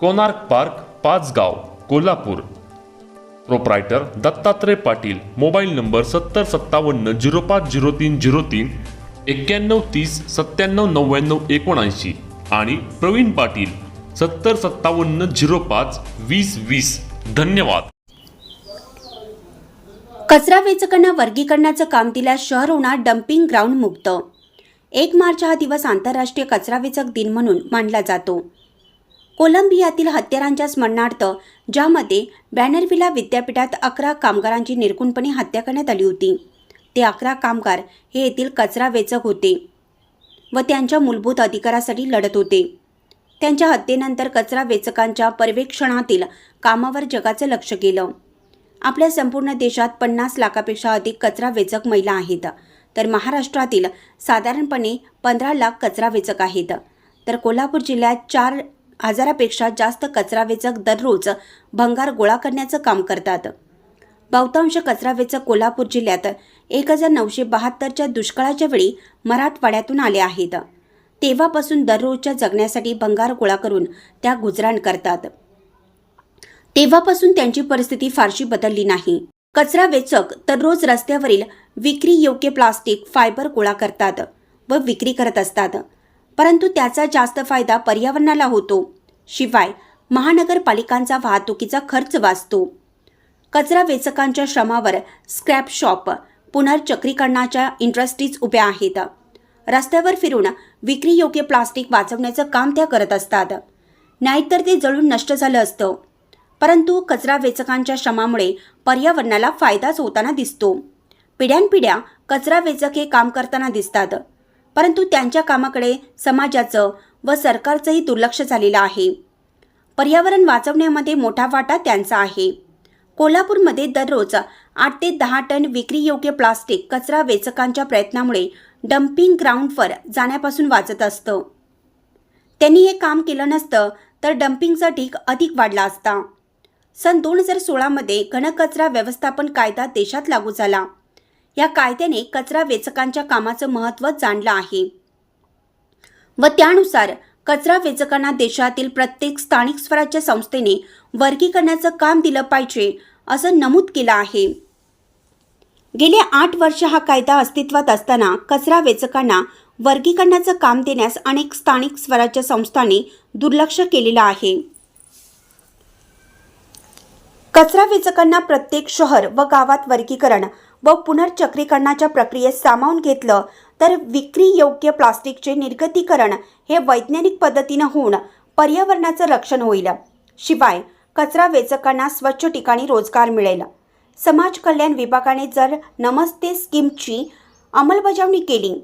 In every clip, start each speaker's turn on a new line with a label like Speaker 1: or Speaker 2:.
Speaker 1: Konark park Pachgaon Kolhapur. Proprietor Dattatray Patil mobile number सत्तर सत्तावन्न zero पाच zero तीन झिरो तीन एक्क्याण्णव तीस सत्त्याण्णव नव्याण्णव एकोणऐंशी आणि प्रवीण पाटील सत्तर सत्तावन्न झिरो पाच वीस वीस. धन्यवाद.
Speaker 2: कचरा वेचकांना वर्गीकरणाचं काम दिल्यास शहर होणार डम्पिंग ग्राउंड मुक्त. एक मार्च हा दिवस आंतरराष्ट्रीय कचरा वेचक दिन म्हणून मानला जातो. कोलंबियातील हत्यारांच्या स्मरणार्थ ज्यामध्ये बॅनरविला विद्यापीठात अकरा कामगारांची निर्गुणपणे हत्या करण्यात आली होती. ते अकरा कामगार हे येथील कचरा वेचक होते व त्यांच्या मूलभूत अधिकारासाठी लढत होते. त्यांच्या हत्येनंतर कचरा वेचकांच्या पर्यवेक्षणातील कामावर जगाचं लक्ष गेलं. आपल्या संपूर्ण देशात पन्नास लाखापेक्षा अधिक कचरा वेचक महिला आहेत. तर महाराष्ट्रातील साधारणपणे पंधरा लाख कचरा वेचक आहेत. तर कोल्हापूर जिल्ह्यात चार हजारापेक्षा जास्त कचरा वेचक दररोज भंगार गोळा करण्याचं काम करतात. बहुतांश कचरा वेचक कोल्हापूर जिल्ह्यात एक हजार नऊशे बहात्तरच्या दुष्काळाच्या वेळी मराठवाड्यातून आले आहेत. तेव्हापासून दररोजच्या जगण्यासाठी भंगार गोळा करून त्या गुजराण करतात. तेव्हापासून त्यांची परिस्थिती फारशी बदलली नाही. कचरा वेचक दररोज रस्त्यावरील विक्री योग्य प्लास्टिक फायबर गोळा करतात व विक्री करत असतात. परंतु त्याचा जास्त फायदा पर्यावरणाला होतो. शिवाय महानगरपालिकांचा वाहतुकीचा खर्च वाचतो. कचरा वेचकांच्या श्रमावर स्क्रॅप शॉप पुनर्चक्रीकरणाच्या इंडस्ट्रीज उभ्या आहेत. रस्त्यावर फिरून विक्री योग्य प्लास्टिक वाचवण्याचं काम त्या करत असतात. नाहीतर ते जळून नष्ट झालं असतं. परंतु कचरा वेचकांच्या श्रमामुळे पर्यावरणाला फायदाच होताना दिसतो. पिढ्यानपिढ्या कचरा वेचक हे काम करताना दिसतात. परंतु त्यांच्या कामाकडे समाजाचं व सरकारचंही दुर्लक्ष झालेलं आहे. पर्यावरण वाचवण्यामध्ये मोठा वाटा त्यांचा आहे. कोल्हापूरमध्ये दररोज आठ ते दहा टन विक्रीयोग्य प्लास्टिक कचरा वेचकांच्या प्रयत्नामुळे डम्पिंग ग्राउंडवर जाण्यापासून वाचत असतं. त्यांनी हे काम केलं नसतं तर डम्पिंगचा ढीक अधिक वाढला असता. सन दोन हजार सोळामध्ये घनकचरा व्यवस्थापन कायदा देशात लागू झाला. या कायद्याने कचरा वेचकांच्या कामाचं महत्त्व जाणलं आहे. व त्यानुसार कचरा वेचकांना देशातील प्रत्येक स्थानिक स्वराज्य संस्थेने वर्गीकरणाचं काम दिलं पाहिजे असं नमूद केलं आहे. गेले आठ वर्ष हा कायदा अस्तित्वात असताना कचरा वेचकांना वर्गीकरणाचं काम देण्यास अनेक स्थानिक स्वराज्य संस्थांनी दुर्लक्ष केलेलं आहे. कचरा वेचकांना प्रत्येक शहर व गावात वर्गीकरण व पुनर्चक्रीकरणाच्या प्रक्रियेत सामावून घेतलं तर विक्री योग्य प्लास्टिकचे निर्गतीकरण हे वैज्ञानिक पद्धतीनं होऊन पर्यावरणाचं रक्षण होईल. शिवाय कचरा वेचकांना स्वच्छ ठिकाणी रोजगार मिळेल. समाज कल्याण विभागाने जर नमस्ते स्कीमची अंमलबजावणी केली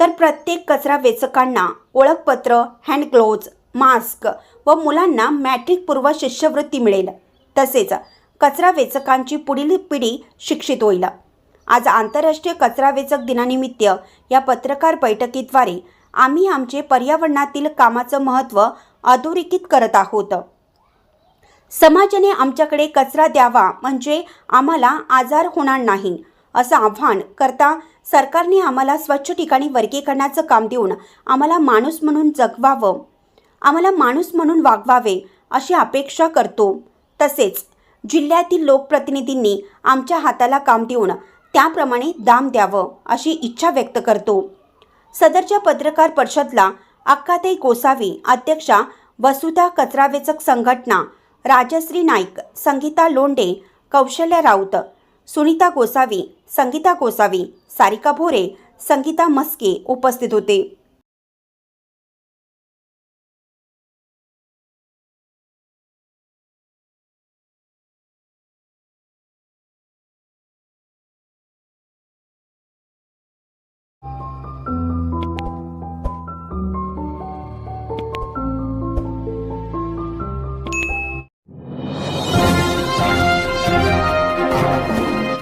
Speaker 2: तर प्रत्येक कचरा वेचकांना ओळखपत्र हँडग्लोव्ज मास्क व मुलांना मॅट्रिक पूर्व शिष्यवृत्ती मिळेल. तसेच कचरा वेचकांची पुढील पिढी शिक्षित होईल. आज आंतरराष्ट्रीय कचरा वेचक दिनानिमित्त या पत्रकार बैठकीद्वारे आम्ही आमचे पर्यावरणातील कामाचं महत्त्व अधोरेखित करत आहोत. समाजाने आमच्याकडे कचरा द्यावा म्हणजे आम्हाला आजार होणार नाही असं आव्हान करता सरकारने आम्हाला स्वच्छ ठिकाणी वर्गीकरणाचं काम देऊन आम्हाला माणूस म्हणून जगवावं आम्हाला माणूस म्हणून वागवावे अशी अपेक्षा करतो. तसेच जिल्ह्यातील लोकप्रतिनिधींनी आमच्या हाताला काम देऊन त्याप्रमाणे दाम द्यावं अशी इच्छा व्यक्त करतो. सदरच्या पत्रकार परिषदला अक्काताई गोसावी अध्यक्षा वसुधा कचरावेचक संघटना राजश्री नाईक संगीता लोंडे कौशल्या राऊत सुनीता गोसावी संगीता गोसावी सारिका भोरे संगीता मस्के उपस्थित होते.